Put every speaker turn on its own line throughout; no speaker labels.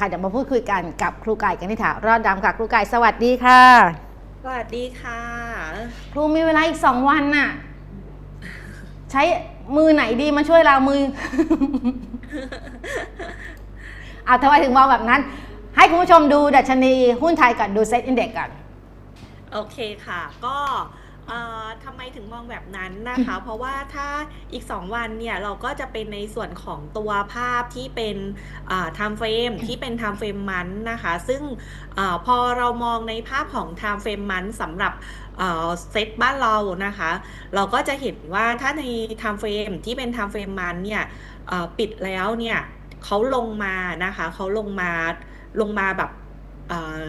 ค่ะเดี๋ยวมาพูดคุยกันกับครูไก่กันนิถารอดดำค่ะ ครูไก่สวัสดีค่ะ
สวัสดีค่ะ
ครูมีเวลาอีกสองวันน่ะ ใช้มือไหนดีมาช่วยเรามือเอาทำไมถึงมองแบบนั้น ให้คุณผู้ชมดูดัชนีหุ้นไทยก่อนดูเซ็ตอินเด็กก่อน
โอเคค่ะ ก็ เอ่อทำไมถึงมองแบบนั้นนะคะ เพราะว่าถ้าอีก 2 วันเนี่ยเราก็จะเป็นในส่วนของตัวภาพที่เป็นไทม์เฟรมที่เป็นไทม์เฟรมมันนะคะ ซึ่งอาพอเรามองในภาพของไทม์เฟรมมันสำหรับเอ่อเซตบ้านเรานะคะ เราก็จะเห็นว่าถ้าในไทม์เฟรมที่เป็นไทม์เฟรมมันเนี่ยเอ่อปิดแล้วเนี่ยเขาลงมานะคะเขาลงมาลงมาแบบเอ่อ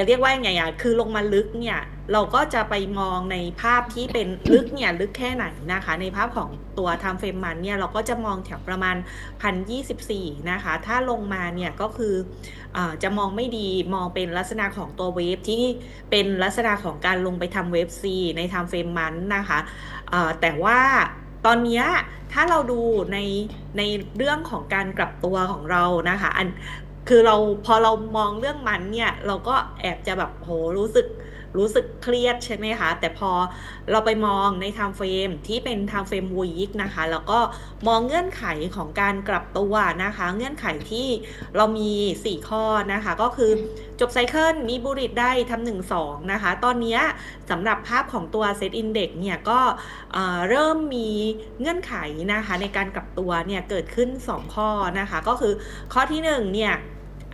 จะเรียกว่าไงอะคือลงมาลึกเนี่ยเราก็จะไปมองในภาพที่เป็นลึกเนี่ยลึกแค่ไหนนะคะ ในภาพของตัวทำเฟรมมันเนี่ยเราก็จะมองแถวประมาณ 1,024 นะคะ ถ้าลงมาเนี่ยก็คืออจะมองไม่ดีมองเป็นลักษณะของตัวเวฟที่เป็นลักษณะของการลงไปทำเวฟ C ในทำเฟรมมันนะคะแต่ว่าตอนเนี้ยถ้าเราดูในในเรื่องของการกลับตัวของเรานะคะอัน คือเราพอเรามองเรื่องมันเนี่ยเราก็แอบจะแบบโหรู้สึกรู้สึกเครียดใช่ไหมคะ แต่พอเราไปมองใน time frame ที่เป็น time frame week นะคะ แล้วก็มองเงื่อนไขของการกลับตัวนะคะ เงื่อนไขที่เรามี 4 ข้อนะคะ ก็คือจบไซเคิลมีบุริตได้ทำหนึ่งสองนะคะ ตอนนี้สำหรับภาพของตัว Set Index เนี่ยก็เอ่อเริ่มมีเงื่อนไขนะคะในการกลับตัวเนี่ยเกิดขึ้น 2 ข้อนะคะ ก็คือข้อที่1เนี่ย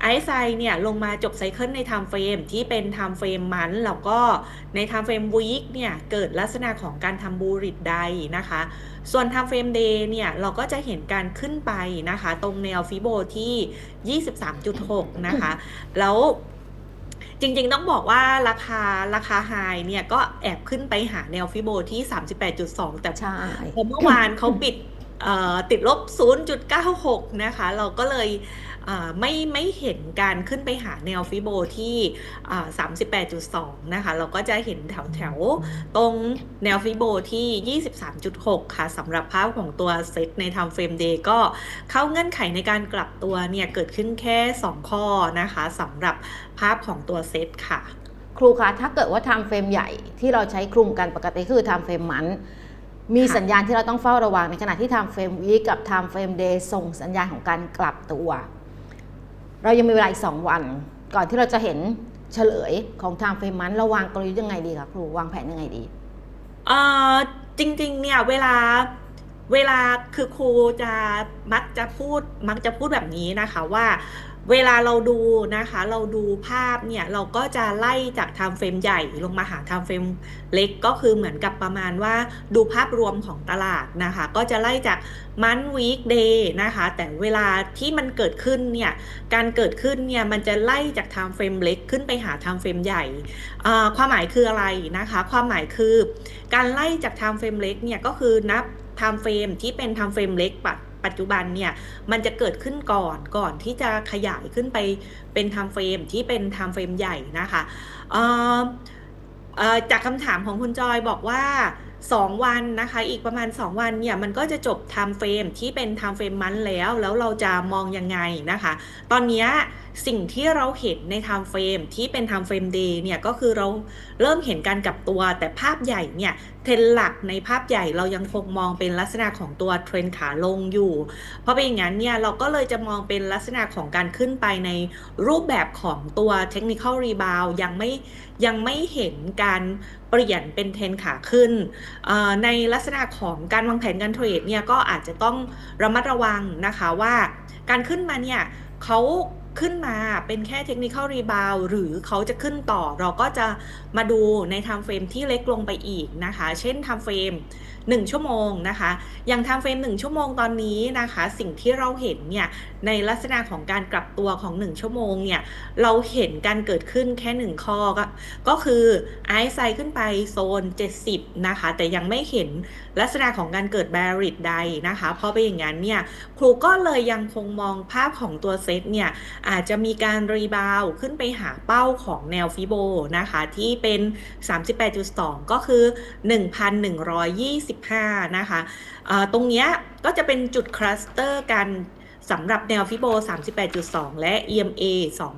ไอซ์ไซเนี่ยลงมาจบไซเคิลใน time frame ที่เป็น time frame มันแล้วก็ใน time frame week เนี่ยเกิดลักษณะของการทำบูริตไดนะคะ ส่วน time frame day เนี่ยเราก็จะเห็นการขึ้นไปนะคะ ตรงแนวฟิโบที่ 23.6 นะคะ แล้วจริง ๆ ต้องบอกว่าราคาราคาไฮเนี่ยก็แอบขึ้นไปหาแนวฟิโบที่ 38.2 แต่
ใช่
พอเมื่อวานเขาปิดเอ่อติดลบ 0.96 นะคะ เราก็เลยอ่า ไม่ไม่เห็นการขึ้นไปหาแนวฟิโบที่38.2 นะคะ เราก็จะเห็นแถวแถวตรงแนวฟิโบที่ 23.6 ค่ะสำหรับภาพของตัวเซตใน Time Frame Day ก็เข้าเงื่อนไขในการกลับตัวเนี่ยเกิดขึ้นแค่ 2 ข้อนะคะสำหรับภาพของตัวเซตค่ะ
ครูคะถ้าเกิดว่าทำเฟรมใหญ่ที่เราใช้คลุมกันปกติคือทำเฟรมมันมีสัญญาณที่เราต้องเฝ้าระวังในขณะที่ทำเฟรมวีกับทำเฟรมเดย์ส่งสัญญาณของการกลับตัว เรายังมีเวลาอีก 2 วัน ก่อนที่เราจะเห็นเฉลยของทางเฟรมันเราวางกลยุทธ์ยังไงดีคะครูวางแผนยังไงดี
เออจริงๆ เนี่ยเวลาเวลาคือครูจะมักจะพูดมักจะพูดแบบนี้นะคะว่า เวลาเราดูนะคะ เราดูภาพเนี่ย เราก็จะไล่จากไทม์เฟรมใหญ่ลงมาหาไทม์เฟรมเล็กก็คือเหมือนกับประมาณว่าดูภาพรวมของตลาดนะคะ ก็จะไล่จากมันวีคเดย์นะคะ แต่เวลาที่มันเกิดขึ้นเนี่ย การเกิดขึ้นเนี่ย มันจะไล่จากไทม์เฟรมเล็กขึ้นไปหาไทม์เฟรมใหญ่ ความหมายคืออะไรนะคะ ความหมายคือ การไล่จาก time frame เล็กเนี่ยก็คือนับ time frame ที่เป็น time frame เล็กปัจ ปัจจุบันเนี่ยมันจะเกิดขึ้นก่อนก่อนที่จะขยายขึ้นไปเป็นไทม์เฟรมที่เป็นไทม์เฟรมใหญ่นะคะจากคำถามของคุณจอยบอกว่า2วันนะคะ อีกประมาณ 2 วันเนี่ยมันก็จะจบไทม์เฟรมที่เป็นไทม์เฟรมมันแล้ว แล้วเราจะมองยังไงนะคะ ตอนเนี้ย สิ่งที่เราเห็นใน time frame ที่เป็น time frame day เนี่ยก็คือเราเริ่มเห็นการกลับตัว แต่ภาพใหญ่เนี่ยเทรนหลักในภาพใหญ่เรายังคงมองเป็นลักษณะของตัวเทรนขาลงอยู่ เพราะเป็นอย่างนั้นเนี่ยเราก็เลยจะมองเป็นลักษณะของการขึ้นไปในรูปแบบของตัว technical rebound ยังไม่ยังไม่เห็นการเปลี่ยนเป็นเทรนขาขึ้น ในลักษณะของการวางแผนการเทรดเนี่ยก็อาจจะต้องระมัดระวังนะคะว่า การขึ้นมาเนี่ยเขา ขึ้นมาเป็นแค่เทคนิคอลรีบาวหรือเขาจะขึ้นต่อเราก็จะมาดูในไทม์เฟรมที่เล็กลงไปอีกนะคะ เช่นไทม์เฟรม 1 ชั่วโมงนะคะ อย่าง time frame 1ชั่วโมงตอนนี้นะคะ สิ่งที่เราเห็นเนี่ยในลักษณะของการกลับตัวของ 1 ชั่วโมงเนี่ยเราเห็นการเกิดขึ้นแค่ 1 ข้อก็ก็คือไอซ์ไซขึ้นไปโซน 70 นะคะ แต่ยังไม่เห็นลักษณะของการเกิดแบริดใดนะคะ เพราะเป็นอย่างนั้นเนี่ยครูก็เลยยังคงมองภาพของตัวเซตเนี่ยอาจจะมีการรีบาวขึ้นไปหาเป้าของแนวฟิโบนะคะที่เป็น 38.2 ก็คือ1,125 นะคะตรงเนี้ยก็จะเป็นจุดคลัสเตอร์กันสำหรับแนวฟิโบ 38.2 และ EMA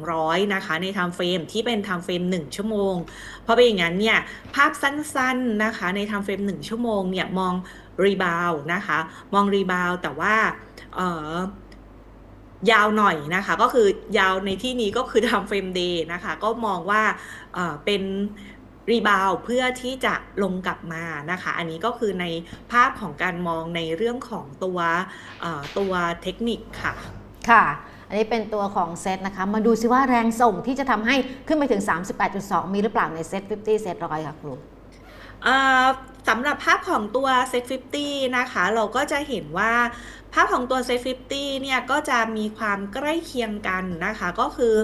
200 นะคะ ใน time frame ที่เป็น time frame 1ชั่วโมง เพราะเป็นอย่างนั้นเนี่ย ภาพสั้นๆนะคะ ใน time frame 1ชั่วโมงเนี่ย มองรีบาวนะคะ มองรีบาวแต่ว่าเอ่อยาวหน่อยนะคะ ก็คือยาวในที่นี้ก็คือ time frame day นะคะ ก็มองว่าเป็น รีบาวเพื่อที่จะลงกลับมานะคะ อันนี้ก็คือในภาพของการมองในเรื่องของตัวเอ่อตัวเทคนิคค่ะ
ค่ะ อันนี้เป็นตัวของเซตนะคะ มาดูซิว่าแรงส่งที่จะทำให้ขึ้นไปถึง 38.2 มีหรือเปล่าในเซต50 เซตร้อยค่ะครู
เอ่อสำหรับภาพของตัว Set 50 นะคะ เราก็จะเห็นว่า ภาพของตัว Set 50เนี่ยก็จะมีความใกล้เคียงกันนะคะ ก็คือ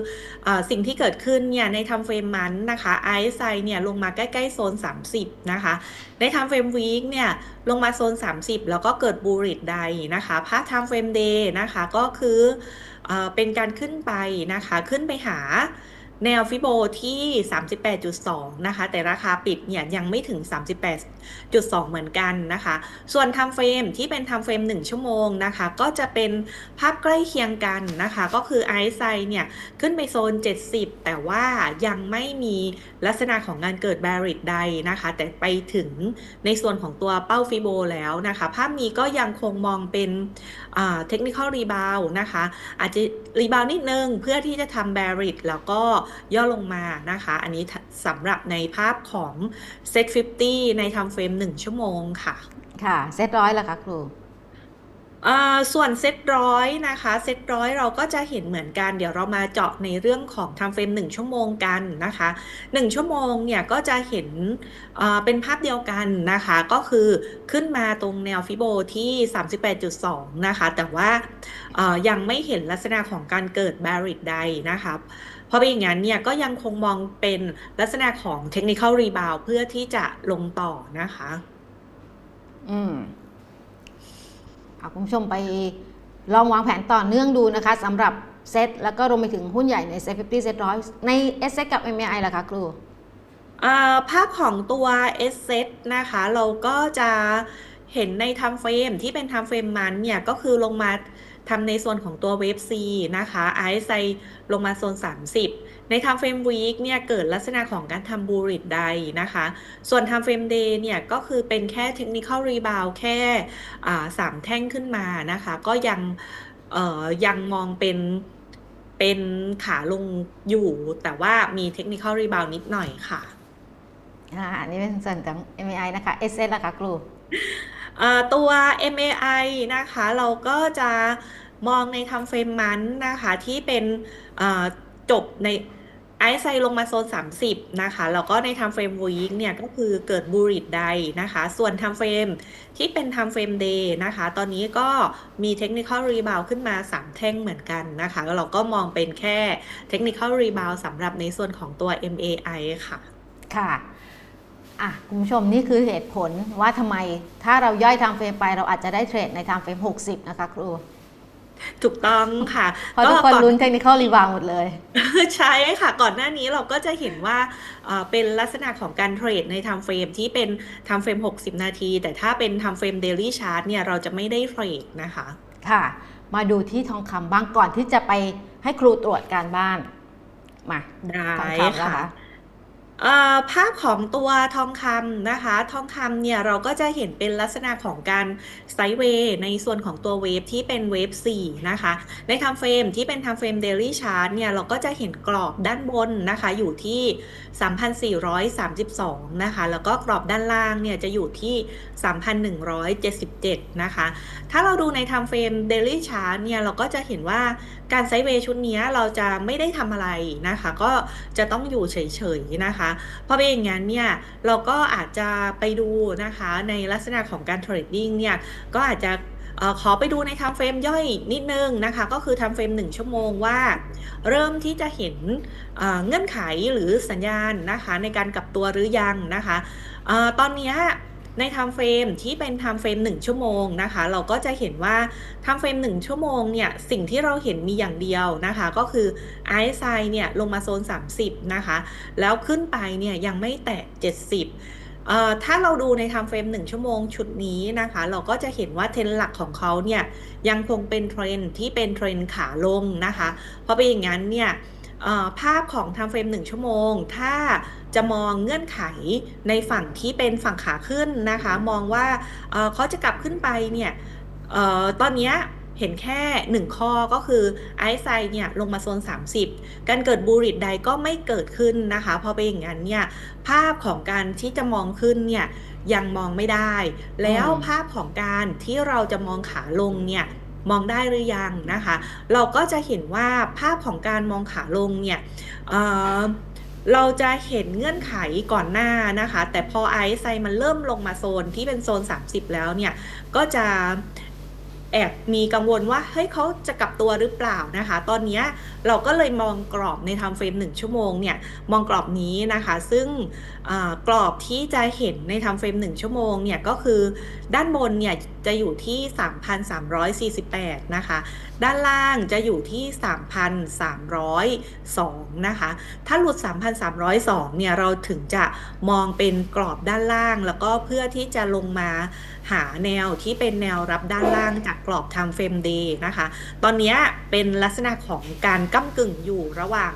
อสิ่งที่เกิดขึ้นเนี่ยใน time frame มันนะคะ RSI เนี่ยลงมาใกล้ๆโซน 30 นะคะ ใน time frame week เนี่ยลงมาโซน 30 แล้วก็เกิดบูริดใดนะคะ ภาพ time frame day นะคะก็คืออเป็นการขึ้นไปนะคะ ขึ้นไปหา แนวฟิโบที่ 38.2 นะคะ แต่ราคาปิดเนี่ยยังไม่ถึง 38.2 เหมือนกันนะคะ ส่วน time frame ที่เป็น time frame 1ชั่วโมงนะคะ ก็จะเป็นภาพใกล้เคียงกันนะคะ ก็คือ RSI เนี่ยขึ้นไปโซน 70 แต่ว่ายังไม่มีลักษณะของการเกิด bearish ใดนะคะ แต่ไปถึงในส่วนของตัวเป้าฟิโบแล้วนะคะ ภาพนี้ก็ยังคงมองเป็นเทคนิคอลรีบาวนะคะ อาจจะรีบาวนิดนึงเพื่อที่จะทำ bearish แล้วก็ย่อลงมานะคะ อันนี้สำหรับในภาพของ Set 50 ใน time frame 1ชั่วโมงค่ะ
ค่ะ เซตร้อยละคะครู
อ่าส่วนเซตร้อยนะคะเซตร้อยเราก็จะเห็นเหมือนกัน เดี๋ยวเรามาเจาะในเรื่องของ time frame 1ชั่วโมงกันนะคะ1ชั่วโมงเนี่ยก็จะเห็นอ่าเป็นภาพเดียวกันนะคะก็คือขึ้นมาตรงแนวฟิโบที่ 38.2 นะคะ แต่ว่าเอ่อยังไม่เห็นลักษณะของการเกิด bearish ใดนะคะเพ ราะเป็นอย่างนั้นเนี่ยก็ยังคงมองเป็นลักษณะของ technical rebound เพื่อที่จะลงต่อนะคะ
อืมเอาคุณผู้ชมไปลองวางแผนต่อเนื่องดูนะคะสำหรับเซตแล้วก็รวมไปถึงหุ้นใหญ่ในเซต50 เซตร้อยใน s อกับ MAI ล่ะคะครู
อ่าภาพของตัว S set นะคะ เราก็จะเห็นใน time frame ที่เป็น time frame มันเนี่ย ก็คือลงมา ทำในส่วนของตัวเวฟ C นะคะ RSI ลงมาโซน 30 ใน time frame week เนี่ยเกิดลักษณะของการทำบูริดใดนะคะ ส่วน time frame day เนี่ยก็คือเป็นแค่ technical rebound แค่สามแท่งขึ้นมานะคะ ก็ยังยังมองเป็นเป็นขาลงอยู่ แต่ว่ามี technical rebound นิดหน่อยค่ะ
อ่านนี้เป็นส่วนของ MAI นะคะ S ล่ะคะครู
ตัว MAI นะคะ เราก็จะมองใน time frame มันนะคะ ที่เป็นจบในไอซ์ไซลงมาโซน 30 นะคะ แล้วก็ใน time frame week เนี่ยก็คือเกิดบูริดใดนะคะ ส่วน time frame ที่เป็น time frame day นะคะ ตอนนี้ก็มี technical rebound ขึ้นมา 3 แท่งเหมือนกันนะคะ แล้วเราก็มองเป็นแค่ technical rebound สำหรับในส่วนของตัว MAI ค่ะ
ค่ะ อะคุณผู้ชมนี่คือเหตุผลว่าทำไม ถ้าเราย่อยไทม์เฟรมไปเราอาจจะได้เทรดในไทม์เฟรม60 นะคะครู
ถูกต้องค่ะ
เพราะทุกคน
ก่อ
ลุ้นเทคนิคอลรีบาวหมดเลย
ใช่ค่ะ ก่อนหน้านี้เราก็จะเห็นว่าเอ่อเป็นลักษณะของการเทรดใน time frame ที่เป็น time frame 60 นาที แต่ถ้าเป็น time frame daily chart เนี่ยเราจะไม่ได้เทรดนะคะ
ค่ะ มาดูที่ทองคำบ้างก่อนที่จะไปให้ครูตรวจการบ้าน มา
ได้
ทองคำนะ
ค่ะ
คะ
เอ่อภาพของตัวทองคำนะคะ ทองคำเนี่ยเราก็จะเห็นเป็นลักษณะของการไซด์เวย์ในส่วนของตัวเวฟที่เป็นเวฟ4นะคะ ใน time frame ที่เป็น time frame daily chart เนี่ยเราก็จะเห็นกรอบด้านบนนะคะอยู่ที่ 3,432 นะคะ แล้วก็กรอบด้านล่างเนี่ยจะอยู่ที่ 3,177 นะคะ ถ้าเราดูใน time frame daily chart เนี่ยเราก็จะเห็นว่าการไซด์เวย์ชุดนี้เราจะไม่ได้ทำอะไรนะคะ ก็จะต้องอยู่เฉยๆนะคะพราะเป็นอย่างนั้นเนี่ยเราก็อาจจะไปดูนะคะในลักษณะของการเทรดดิ้งเนี่ยก็อาจจะขอไปดูในทำเฟรมย่อยนิดนึงนะคะ ก็คือทำเฟรม 1 ชั่วโมงว่า เริ่มที่จะเห็นเเงื่อนไขหรือสัญญาณนะคะในการกลับตัวหรือยังนะคะตออต ใน time frame ที่เป็น time frame 1ชั่วโมงนะคะ เราก็จะเห็นว่า time frame 1ชั่วโมงเนี่ยสิ่งที่เราเห็นมีอย่างเดียวนะคะ ก็คือ RSI เนี่ยลงมาโซน 30 นะคะ แล้วขึ้นไปเนี่ยยังไม่แตะ 70เอ่อถ้าเราดูในไทม์เฟรม1ชั่วโมงชุดนี้นะคะ เราก็จะเห็นว่าเทรนด์หลักของเขาเนี่ยยังคงเป็นเทรนที่เป็นเทรนขาลงนะคะ เพราะเป็นอย่างนั้นเนี่ย ภาพของไทม์เฟรม1ชั่วโมง ถ้าจะมองเงื่อนไขในฝั่งที่เป็นฝั่งขาขึ้นนะคะ มองว่าเอ่อเขาจะกลับขึ้นไปเนี่ยเอ่อตอนเนี้ยเห็นแค่ 1 ข้อก็คือไอซ์ไซเนี่ยลงมาโซน 30 การเกิดบูริดใดก็ไม่เกิดขึ้นนะคะ พอเป็นอย่างนั้นเนี่ยภาพของการที่จะมองขึ้นเนี่ยยังมองไม่ได้ แล้ว
อืม
ภาพของการที่เราจะมองขาลงเนี่ย มองได้หรือยังนะคะ เราก็จะเห็นว่าภาพของการมองขาลงเนี่ยเเราจะเห็นเงื่อนไขก่อนหน้านะคะ แต่พอไอซ์ไซมันเริ่มลงมาโซนที่เป็นโซน 30 แล้วเนี่ย ก็จะ แอบมีกังวลว่าเฮ้ยเขาจะกลับตัวหรือเปล่านะคะ ตอนนี้เราก็เลยมองกรอบในทม์เฟรม1 ชั่วโมงเนี่ยมองกรอบนี้นะคะ ซึ่งกรอบที่จะเห็นในทม์เฟรม1 ชั่วโมงเนี่ยก็คือด้านบนเนี่ยจะอยู่ที่ 3,348 นะคะ ด้านล่างจะอยู่ที่ 3,302 นะคะ ถ้าหลุด 3,302 เนี่ยเราถึงจะมองเป็นกรอบด้านล่าง แล้วก็เพื่อที่จะลงมาหาแนวที่เป็นแนวรับด้านล่างจากกรอบ time frame day นะคะ ตอนนี้เป็นลักษณะของการก้ากึ่งอยู่ระหว่าง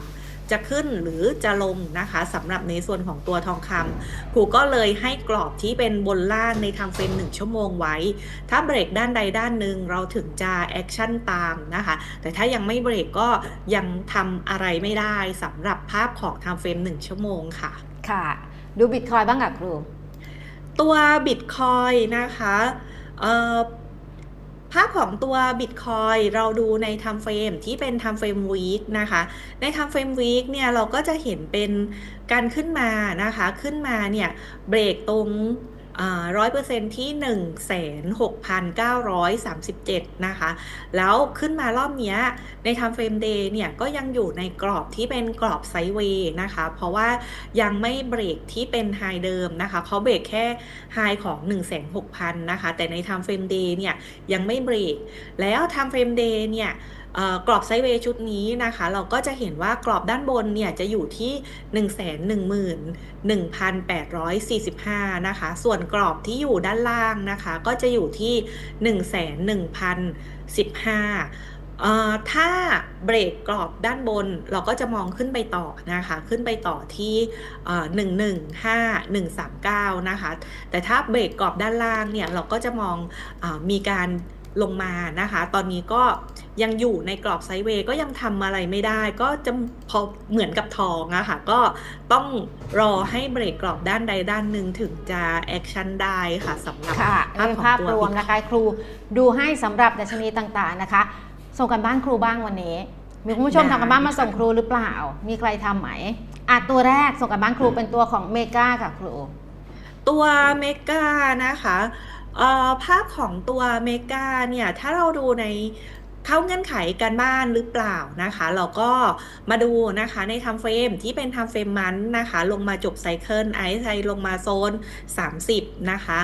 จะขึ้นหรือจะลงนะคะสำหรับในส่วนของตัวทองคำครูก็เลยให้กรอบที่เป็นบนล่างใน time frame 1ชั่วโมงไว้ ถ้าเบรกด้านใดด้านหนึ่งเราถึงจะแอคชั่นตามนะคะ แต่ถ้ายังไม่เบรกก็ยังทำอะไรไม่ได้สำหรับภาพของ time frame 1ชั่วโมงค่ะ
ค่ะ ดูบิตคอยบ้างกับครู
ตัวบิตคอยนะคะภาพของตัว Bitcoin เราดูใน time frame ที่เป็น time frame week นะคะ ใน time frame week เนี่ยเราก็จะเห็นเป็นการขึ้นมานะคะ ขึ้นมาเนี่ยเบรกตรง ร้อยเปอร์เซ็นที่หนึ่งแสนหกพันเก้าร้อยสามสิบเจ็ดนะคะ แล้วขึ้นมารอบนี้ใน time frame day เนี่ย ก็ยังอยู่ในกรอบที่เป็นกรอบไซด์เวย์นะคะ เพราะว่ายังไม่เบรกที่เป็นไฮเดิมนะคะเขาเบรกแค่ไฮของ1 6 0 0 0นะคะ แต่ใน time frame day เนี่ย ยังไม่เบรก แล้ว time frame day เนี่ย กรอบไซด์เวย์ชุดนี้นะคะ เราก็จะเห็นว่ากรอบด้านบนเนี่ยจะอยู่ที่ 111,845 นะคะ ส่วนกรอบที่อยู่ด้านล่างนะคะ ก็จะอยู่ที่ 111,015เอ่อถ้าเบรกกรอบด้านบนเราก็จะมองขึ้นไปต่อนะคะ ขึ้นไปต่อที่เอ่อ115,139 นะคะ แต่ถ้าเบรกกรอบด้านล่างเนี่ย เราก็จะมองอมีการ ลงมานะคะ ตอนนี้ก็ยังอยู่ในกรอบไซด์เวย์ก็ยังทำอะไรไม่ได้ ก็จะพอเหมือนกับทองอะค่ะ ก็ต้องรอให้เบรกกรอบด้านใดด้านหนึ่งถึงจะแอคชั่นได้ค่ะสำหรับ
ค่ะ
ภาพ
เป็น
ของ
ภาพ
ตัว
รวม
Bitcoin
นะคะครูดูให้สำหรับดัชนีต่างๆนะคะ ส่งกันบ้านครูบ้างวันนี้ มีคุณผู้ชม
ได้
ทำกันบ้านมาส่ง
ค่ะ
ครูหรือเปล่า มีใครทำไหมอะตัวแรกส่งกันบ้านครูเป็นตัวของเมกาค่ะครู
ตัวเมกานะคะเอ่อ ภาพของตัวเมกาเนี่ย ถ้าเราดูใน เข้าเงื่อนไขการบ้านหรือเปล่านะคะเราก็มาดูนะคะในทำเฟรมที่เป็นทำเฟรมมันนะคะ ลงมาจบไซเคิลไอซ์ไซลงมาโซน 30 นะคะ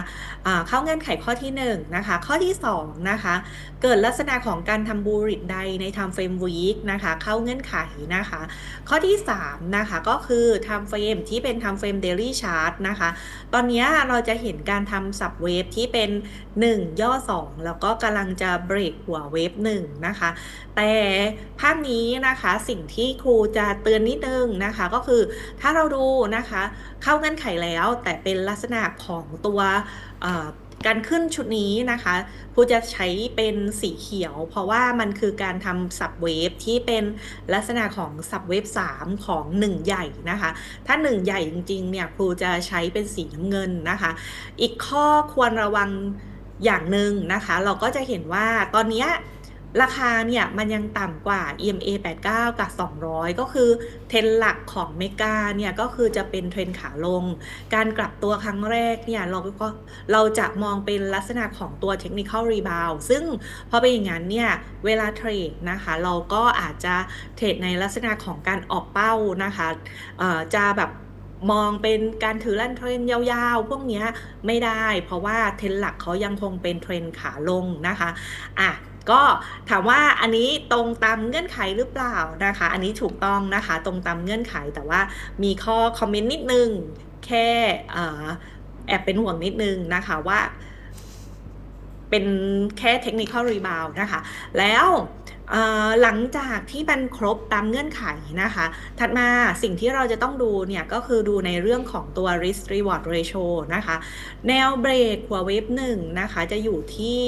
เข้าเงื่อนไขข้อที่1นะคะข้อที่2นะคะเกิดลักษณะของการทำบูริดใดในทำเฟรมวีคนะคะเข้าเงื่อนไขนะคะ ข้อที่3นะคะก็คือทำเฟรมที่เป็นทำเฟรมเดลี่ชาร์ตนะคะตอนนี้เราจะเห็นการทำสับเวฟที่เป็น 1 ย่อ 2 แล้วก็กำลังจะเบรกหัวเวฟ1นะคะ แต่ภาพนี้นะคะสิ่งที่ครูจะเตือนนิดนึงนะคะ ก็คือถ้าเราดูนะคะ เข้าเงื่อนไขแล้วแต่เป็นลักษณะของตัวการขึ้นชุดนี้นะคะครูจะใช้เป็นสีเขียว เพราะว่ามันคือการทำสับเวฟที่เป็นลักษณะของสับเวฟ3ของ 1 ใหญ่นะคะ ถ้า 1 ใหญ่จริงๆเนี่ยครูจะใช้เป็นสีน้ำเงินนะคะ อีกข้อควรระวังอย่างหนึ่งนะคะ เราก็จะเห็นว่าตอนเนี้ย ราคาเนี่ยมันยังต่ำกว่า EMA 89 กับ 200 ก็คือเทรนหลักของเมกาเนี่ยก็คือจะเป็นเทรนขาลง การกลับตัวครั้งแรกเนี่ยเราก็เราจะมองเป็นลักษณะของตัว Technical Rebound ซึ่งพอเป็นอย่างนั้นเนี่ยเวลาเทรดนะคะเราก็อาจจะเทรดในลักษณะของการออกเป้านะคะจะแบบมองเป็นการถือลั่นเทรนยาวๆ พวกเนี้ยไม่ได้ เพราะว่าเทรนหลักเขายังคงเป็นเทรนขาลงนะคะอะ ก็ถามว่าอันนี้ตรงตามเงื่อนไขหรือเปล่านะคะ อันนี้ถูกต้องนะคะ ตรงตามเงื่อนไขแต่ว่ามีข้อคอมเมนต์นิดนึง แค่แอบเป็นห่วงนิดนึงนะคะว่า เป็นแค่เทคนิคอลรีบาวนะคะ แล้ว หลังจากที่มันครบตามเงื่อนไขนะคะ ถัดมาสิ่งที่เราจะต้องดูเนี่ยก็คือดูในเรื่องของตัว risk reward ratio นะคะ แนวเบรกหัวเวฟหนึ่งนะคะจะอยู่ที่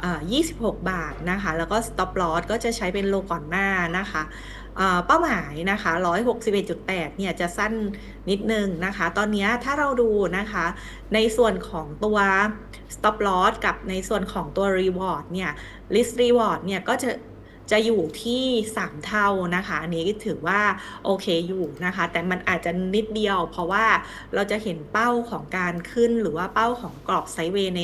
เอ่อ26 บาทนะคะ แล้วก็ stop loss ก็จะใช้เป็นโลก่อนหน้านะคะเป้าหมายนะคะ 161.8 เนี่ยจะสั้นนิดนึงนะคะ ตอนนี้ถ้าเราดูนะคะ ในส่วนของตัว stop loss กับในส่วนของตัว reward เนี่ย risk reward เนี่ยก็จะ จะอยู่ที่3เท่านะคะอันนี้ถือว่าโอเคอยู่นะคะ แต่มันอาจจะนิดเดียว เพราะว่าเราจะเห็นเป้าของการขึ้นหรือว่าเป้าของกรอบไซด์เวย์ใน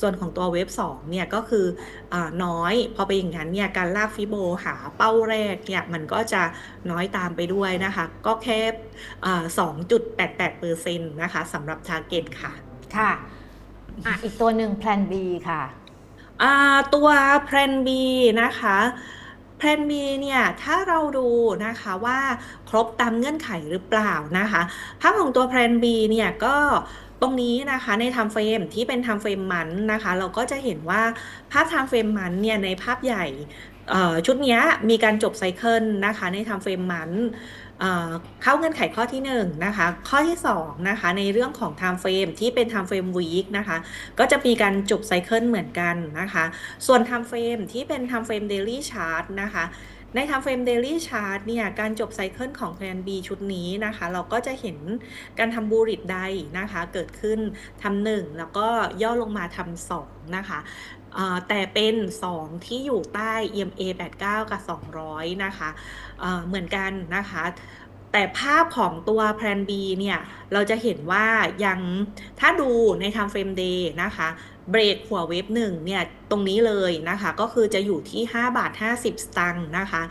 ส่วนของตัวเว็บ2เนี่ยก็คืออาน้อย พอไปนอย่างนั้นเนี่ยการลากฟิโบหาเป้าแรกเนี่ยมันก็จะน้อยตามไปด้วยนะคะ ก็แค่อ่า2.88%นะคะสำหรับ target ค่ะ
ค่ะอะ อีกตัวหนึ่ง plan B ค่ะ
อ่าตัว Plan B นะคะ พลนบีเนี่ยถ้าเราดูนะคะว่าครบตามเงื่อนไขหรือเปล่านะคะภาพของตัว Plan B เนี่ยก็ตรงนี้นะคะในไทม์เฟรมที่เป็นไทม์เฟรมมันนะคะ เราก็จะเห็นว่าภาพไทม์เฟรมมันเนี่ยในภาพใหญ่ชุดนี้มีการจบไซเคิลนะคะในไทม์เฟรมมัน เข้าเงื่อนไขข้อที่1นะคะข้อที่2นะคะในเรื่องของ time frame ที่เป็น time frame week นะคะก็จะมีการจบไซเคิลเหมือนกันนะคะส่วน time frame ที่เป็น time frame daily chart นะคะใน time frame daily chart เนี่ยการจบไซเคิลของ plan B ชุดนี้นะคะเราก็จะเห็นการทำบูริดไดนะคะเกิดขึ้นทำหนึ่งแล้วก็ย่อลงมาทำสองนะคะ แต่เป็น 2 ที่อยู่ใต้ EMA 89 กับ 200 นะคะเอ่อเหมือนกันนะคะ แต่ภาพของตัว Plan B เนี่ย เราจะเห็นว่ายังถ้าดูใน time frame day นะคะเบรกหัวเวฟหนึ่งเนี่ยตรงนี้เลยนะคะก็คือจะอยู่ที่ 5 บาท 50 สตางค์นะคะ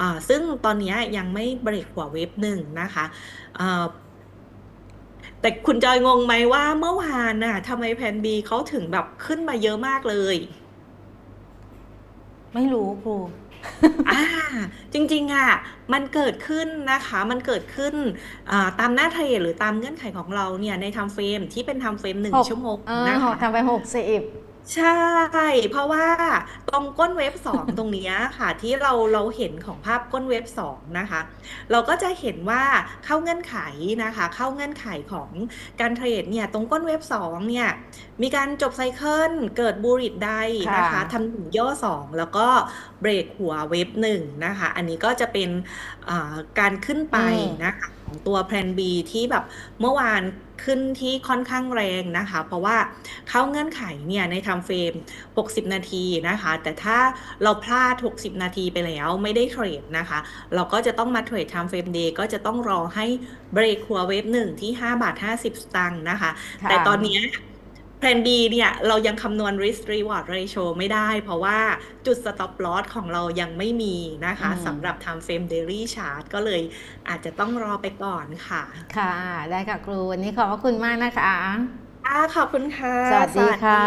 อ่าซึ่งตอนนี้ยังไม่เบรกหัวเวฟหนึ่งนะคะอ่า แต่คุณจอยงงไหมว่าเมื่อวานน่ะทำไมแพนบีเขาถึงแบบขึ้นมาเยอะมากเลย
ไม่รู้ครู
อ่าจริงๆอะมันเกิดขึ้นนะคะ มันเกิดขึ้นอ่าตามหน้าเทรดหรือตามเงื่อนไขของเราเนี่ยในไทม์เฟรมที่เป็นไทม์เฟรมหนึ่ง
หก
ชั่วโมง
เออ
นะ
ห
คะ
กทำไปหกสิบ
ใช่ เพราะว่าตรงก้นเว็บ2ตรงเนี้ยค่ะ ที่เราเราเห็นของภาพก้นเว็บ2นะคะ เราก็จะเห็นว่าเข้าเงื่อนไขนะคะ เข้าเงื่อนไขของการเทรดเนี่ยตรงก้นเว็บ2เนี่ยมีการจบไซเคิลเกิดบูริดได้นะคะ
ค่ะ
ทำหนึ่งย่อ2แล้วก็เบรกหัวเว็บ1นะคะ อันนี้ก็จะเป็นอ่า การขึ้นไป
อืม
นะคะของตัว Plan B ที่แบบเมื่อวานขึ้นที่ค่อนข้างแรงนะคะ เพราะว่าเข้าเงื่อนไขเนี่ยใน time frame 60 นาทีนะคะ แต่ถ้าเราพลาด 60 นาทีไปแล้วไม่ได้เทรดนะคะ เราก็จะต้องมาเทรด time frame day ก็จะต้องรอให้เบรกหัวเวฟหนึ่งที่ 5 บาท 50 สตางค์นะคะ
ค่ะ
แต่ตอนเนี้ ย Plan B เนี่ยเรายังคำนวณ risk reward ratio ไม่ได้ เพราะว่าจุด stop loss ของเรายังไม่มีนะคะ
อืม
สำหรับ time frame daily chart ก็เลยอาจจะต้องรอไปก่อนค่ะ
ค่ะ ได้ค่ะครู วันนี้ขอบพระคุณมากนะคะ
อ่าขอบคุณค่ะ
สวัสดีค่ะ